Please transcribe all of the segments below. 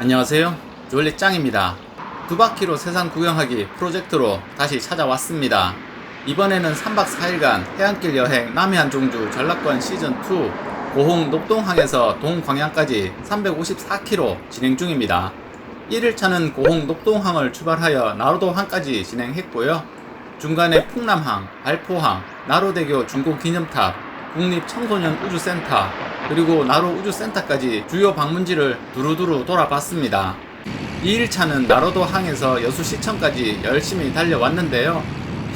안녕하세요. 졸리 짱입니다. 두 바퀴로 세상 구경하기 프로젝트로 다시 찾아왔습니다. 이번에는 3박 4일간 해안길 여행 남해안 종주 전라권 시즌2 고흥 녹동항에서 동광양까지 354km 진행 중입니다. 1일차는 고흥 녹동항을 출발하여 나로도항까지 진행했고요. 중간에 풍남항, 발포항, 나로대교 중고기념탑, 국립청소년 우주센터, 그리고 나로 우주센터까지 주요 방문지를 두루두루 돌아봤습니다. 2일차는 나로도 항에서 여수시청까지 열심히 달려왔는데요.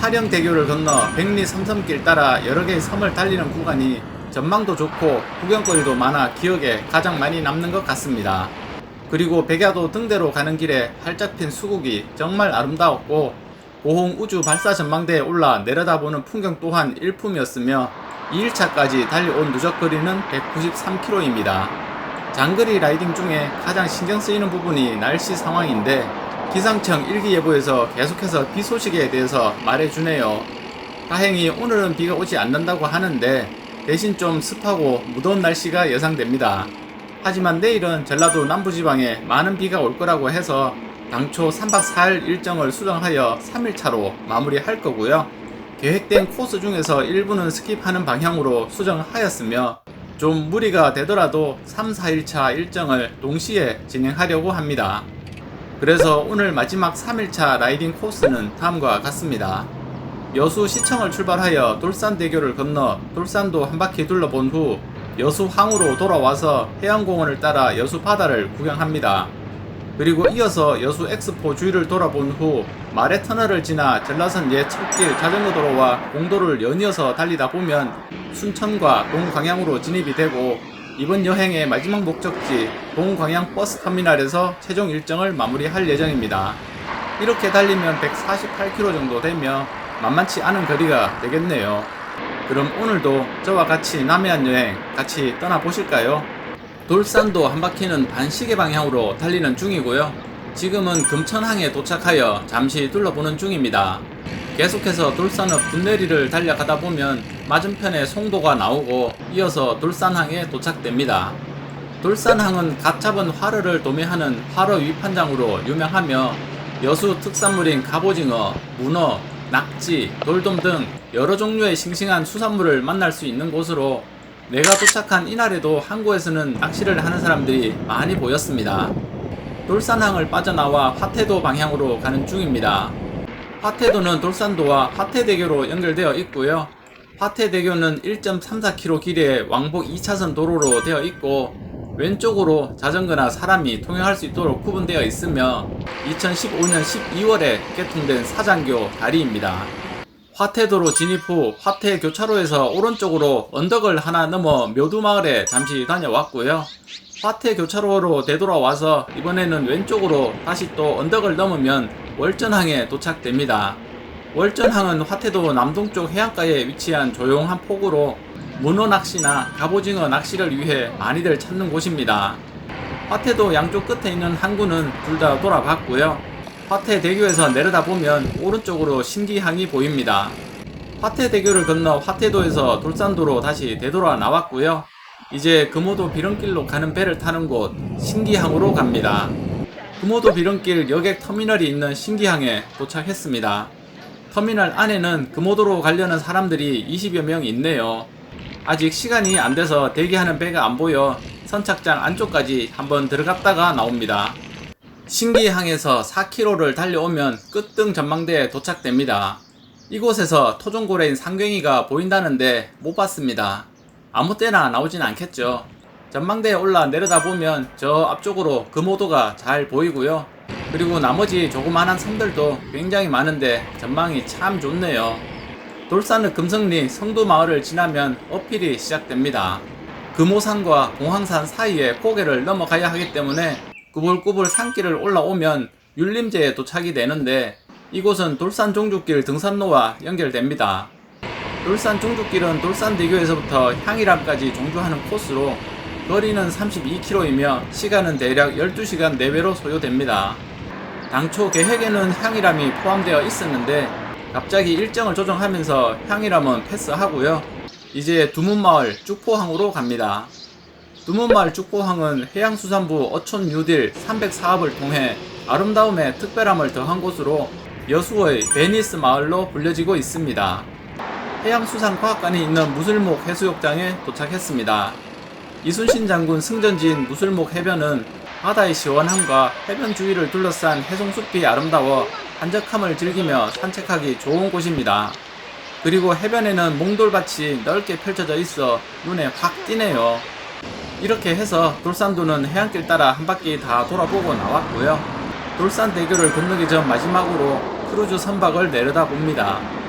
하령대교를 건너 백리 삼섬길 따라 여러 개의 섬을 달리는 구간이 전망도 좋고 구경거리도 많아 기억에 가장 많이 남는 것 같습니다. 그리고 백야도 등대로 가는 길에 활짝 핀 수국이 정말 아름다웠고 고홍 우주 발사 전망대에 올라 내려다보는 풍경 또한 일품이었으며 2일차까지 달려온 누적거리는 193km입니다. 장거리 라이딩 중에 가장 신경 쓰이는 부분이 날씨 상황인데 기상청 일기예보에서 계속해서 비 소식에 대해서 말해주네요. 다행히 오늘은 비가 오지 않는다고 하는데 대신 좀 습하고 무더운 날씨가 예상됩니다. 하지만 내일은 전라도 남부지방에 많은 비가 올 거라고 해서 당초 3박 4일 일정을 수정하여 3일차로 마무리할 거고요. 계획된 코스 중에서 일부는 스킵하는 방향으로 수정하였으며 좀 무리가 되더라도 3, 4일차 일정을 동시에 진행하려고 합니다. 그래서 오늘 마지막 3일차 라이딩 코스는 다음과 같습니다. 여수 시청을 출발하여 돌산대교를 건너 돌산도 한 바퀴 둘러본 후 여수 항으로 돌아와서 해양공원을 따라 여수 바다를 구경합니다. 그리고 이어서 여수 엑스포 주위를 돌아본 후 마레 터널을 지나 전라선 옛 첫길 자전거 도로와 공도를 연이어서 달리다 보면 순천과 동광양으로 진입이 되고 이번 여행의 마지막 목적지 동광양 버스 터미널에서 최종 일정을 마무리할 예정입니다. 이렇게 달리면 148km 정도 되며 만만치 않은 거리가 되겠네요. 그럼 오늘도 저와 같이 남해안 여행 같이 떠나보실까요? 돌산도 한 바퀴는 반시계 방향으로 달리는 중이고요. 지금은 금천항에 도착하여 잠시 둘러보는 중입니다. 계속해서 돌산읍 분내리를 달려가다 보면 맞은편에 송도가 나오고 이어서 돌산항에 도착됩니다. 돌산항은 갓 잡은 화르를 도매하는 화로 위판장으로 유명하며 여수 특산물인 갑오징어, 문어, 낙지, 돌돔 등 여러 종류의 싱싱한 수산물을 만날 수 있는 곳으로 내가 도착한 이날에도 항구에서는 낚시를 하는 사람들이 많이 보였습니다. 돌산항을 빠져나와 화태도 방향으로 가는 중입니다. 화태도는 돌산도와 화태대교로 연결되어 있고요. 화태대교는 1.34km 길이의 왕복 2차선 도로로 되어 있고 왼쪽으로 자전거나 사람이 통행할 수 있도록 구분되어 있으며 2015년 12월에 개통된 사장교 다리입니다. 화태도로 진입 후 화태 교차로에서 오른쪽으로 언덕을 하나 넘어 묘두마을에 잠시 다녀왔고요. 화태 교차로로 되돌아와서 이번에는 왼쪽으로 다시 또 언덕을 넘으면 월전항에 도착됩니다. 월전항은 화태도 남동쪽 해안가에 위치한 조용한 폭으로 문어 낚시나 갑오징어 낚시를 위해 많이들 찾는 곳입니다. 화태도 양쪽 끝에 있는 항구는 둘 다 돌아봤고요. 화태 대교에서 내려다 보면 오른쪽으로 신기항이 보입니다. 화태대교를 건너 화태도에서 돌산도로 다시 되돌아 나왔고요. 이제 금오도 비런길로 가는 배를 타는 곳 신기항으로 갑니다. 금오도 비런길 여객 터미널이 있는 신기항에 도착했습니다. 터미널 안에는 금오도로 가려는 사람들이 20여 명 있네요. 아직 시간이 안 돼서 대기하는 배가 안 보여 선착장 안쪽까지 한번 들어갔다가 나옵니다. 신기항에서 4km를 달려오면 끝등 전망대에 도착됩니다. 이곳에서 토종고래인 상갱이가 보인다는데 못 봤습니다. 아무 때나 나오진 않겠죠. 전망대에 올라 내려다보면 저 앞쪽으로 금오도가 잘 보이고요. 그리고 나머지 조그만한 섬들도 굉장히 많은데 전망이 참 좋네요. 돌산읍 금성리 성도마을을 지나면 어필이 시작됩니다. 금오산과 공항산 사이에 고개를 넘어가야 하기 때문에 꾸불꾸불 산길을 올라오면 율림제에 도착이 되는데 이곳은 돌산 종주길 등산로와 연결됩니다. 돌산 종주길은 돌산대교에서부터 향일암까지 종주하는 코스로 거리는 32km이며 시간은 대략 12시간 내외로 소요됩니다. 당초 계획에는 향일암이 포함되어 있었는데 갑자기 일정을 조정하면서 향일암은 패스하고요. 이제 두문마을 쭉포항으로 갑니다. 두문마을 쭉포항은 해양수산부 어촌 뉴딜 304업을 통해 아름다움에 특별함을 더한 곳으로 여수의 베니스 마을로 불려지고 있습니다. 해양수산과학관이 있는 무술목 해수욕장에 도착했습니다. 이순신 장군 승전지인 무술목 해변은 바다의 시원함과 해변 주위를 둘러싼 해송숲이 아름다워 한적함을 즐기며 산책하기 좋은 곳입니다. 그리고 해변에는 몽돌밭이 넓게 펼쳐져 있어 눈에 확 띄네요. 이렇게 해서 돌산도는 해안길 따라 한 바퀴 다 돌아보고 나왔고요. 돌산대교를 건너기 전 마지막으로 크루즈 선박을 내려다 봅니다.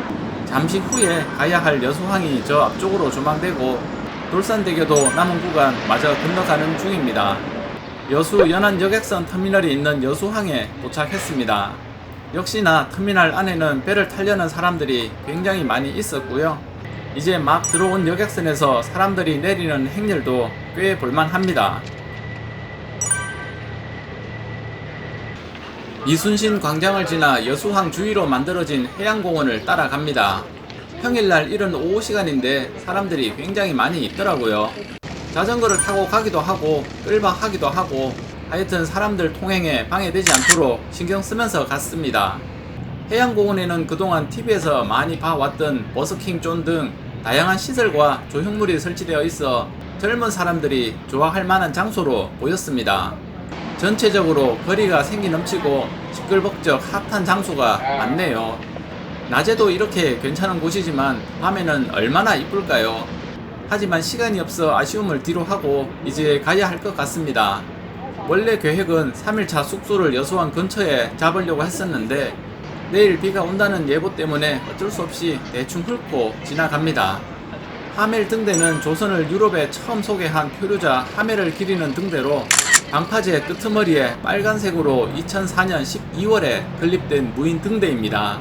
잠시 후에 가야 할 여수항이 저 앞쪽으로 조망되고 돌산대교도 남은 구간 마저 건너가는 중입니다. 여수 연안 여객선 터미널이 있는 여수항에 도착했습니다. 역시나 터미널 안에는 배를 타려는 사람들이 굉장히 많이 있었고요. 이제 막 들어온 여객선에서 사람들이 내리는 행렬도 꽤 볼만합니다. 이순신 광장을 지나 여수항 주위로 만들어진 해양공원을 따라갑니다. 평일날 이른 오후 시간인데 사람들이 굉장히 많이 있더라고요. 자전거를 타고 가기도 하고 끌방하기도 하고 하여튼 사람들 통행에 방해되지 않도록 신경 쓰면서 갔습니다. 해양공원에는 그동안 TV에서 많이 봐왔던 버스킹 존 등 다양한 시설과 조형물이 설치되어 있어 젊은 사람들이 좋아할 만한 장소로 보였습니다. 전체적으로 거리가 생기 넘치고 시끌벅적 핫한 장소가 많네요. 낮에도 이렇게 괜찮은 곳이지만 밤에는 얼마나 이쁠까요? 하지만 시간이 없어 아쉬움을 뒤로 하고 이제 가야 할 것 같습니다. 원래 계획은 3일차 숙소를 여수원 근처에 잡으려고 했었는데 내일 비가 온다는 예보 때문에 어쩔 수 없이 대충 훑고 지나갑니다. 하멜 등대는 조선을 유럽에 처음 소개한 표류자 하멜을 기리는 등대로 방파제 끄트머리에 빨간색으로 2004년 12월에 건립된 무인 등대입니다.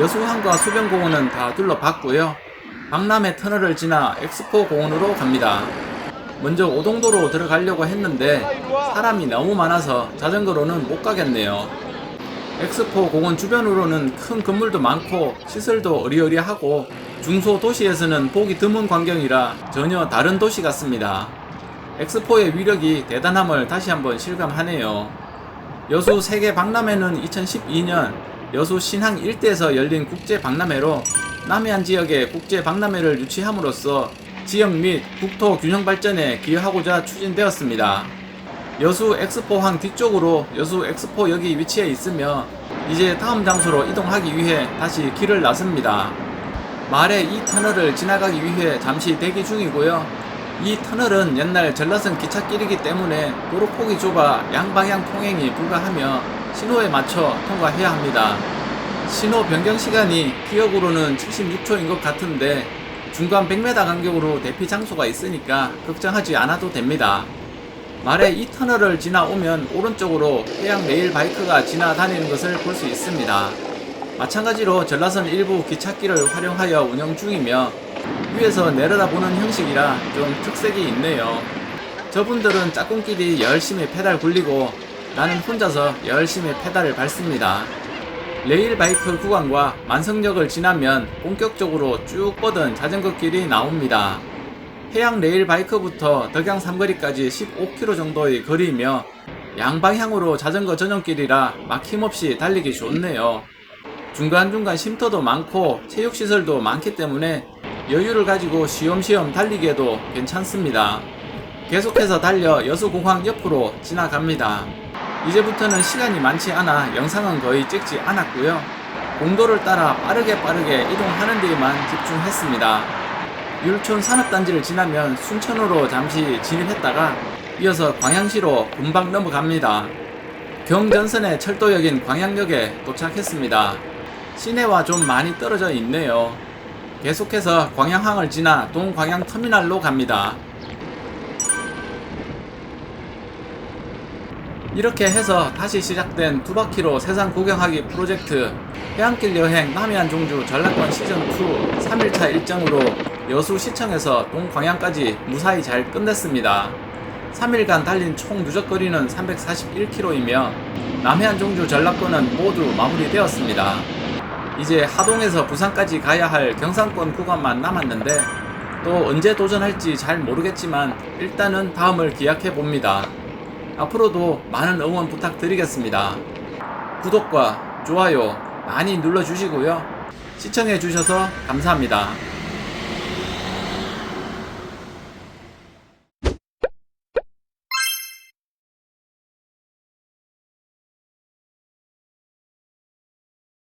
여수항과 수변공원은 다 둘러봤고요. 박람회 터널을 지나 엑스포 공원으로 갑니다. 먼저 오동도로 들어가려고 했는데 사람이 너무 많아서 자전거로는 못 가겠네요. 엑스포 공원 주변으로는 큰 건물도 많고 시설도 어리어리하고 중소 도시에서는 보기 드문 광경이라 전혀 다른 도시 같습니다. 엑스포의 위력이 대단함을 다시 한번 실감하네요. 여수 세계 박람회는 2012년 여수 신항 일대에서 열린 국제 박람회로 남해안 지역의 국제 박람회를 유치함으로써 지역 및 국토 균형 발전에 기여하고자 추진되었습니다. 여수 엑스포항 뒤쪽으로 여수 엑스포역이 위치해 있으며 이제 다음 장소로 이동하기 위해 다시 길을 나섭니다. 말에 이 터널을 지나가기 위해 잠시 대기 중이고요. 이 터널은 옛날 전라선 기찻길이기 때문에 도로폭이 좁아 양방향 통행이 불가하며 신호에 맞춰 통과해야 합니다. 신호 변경 시간이 기억으로는 76초인 것 같은데 중간 100m 간격으로 대피 장소가 있으니까 걱정하지 않아도 됩니다. 말에 이 터널을 지나오면 오른쪽으로 해양 레일 바이크가 지나다니는 것을 볼 수 있습니다. 마찬가지로 전라선 일부 기찻길을 활용하여 운영 중이며 위에서 내려다보는 형식이라 좀 특색이 있네요. 저분들은 짝꿍끼리 열심히 페달 굴리고 나는 혼자서 열심히 페달을 밟습니다. 레일 바이크 구간과 만성역을 지나면 본격적으로 쭉 뻗은 자전거 길이 나옵니다. 해양 레일 바이크부터 덕양 삼거리까지 15km 정도의 거리이며 양방향으로 자전거 전용길이라 막힘없이 달리기 좋네요. 중간중간 쉼터도 많고 체육시설도 많기 때문에 여유를 가지고 쉬엄쉬엄 달리기에도 괜찮습니다. 계속해서 달려 여수공항 옆으로 지나갑니다. 이제부터는 시간이 많지 않아 영상은 거의 찍지 않았고요. 공도를 따라 빠르게 빠르게 이동하는 데에만 집중했습니다. 율촌 산업단지를 지나면 순천으로 잠시 진입했다가 이어서 광양시로 금방 넘어갑니다. 경전선의 철도역인 광양역에 도착했습니다. 시내와 좀 많이 떨어져 있네요. 계속해서 광양항을 지나 동광양 터미널로 갑니다. 이렇게 해서 다시 시작된 두 바퀴로 세상 구경하기 프로젝트 해안길 여행 남해안 종주 전라권 시즌2 3일차 일정으로 여수 시청에서 동광양까지 무사히 잘 끝냈습니다. 3일간 달린 총 누적거리는 341km이며 남해안 종주 전라권은 모두 마무리되었습니다. 이제 하동에서 부산까지 가야 할 경상권 구간만 남았는데 또 언제 도전할지 잘 모르겠지만 일단은 다음을 기약해 봅니다. 앞으로도 많은 응원 부탁드리겠습니다. 구독과 좋아요 많이 눌러주시고요. 시청해 주셔서 감사합니다.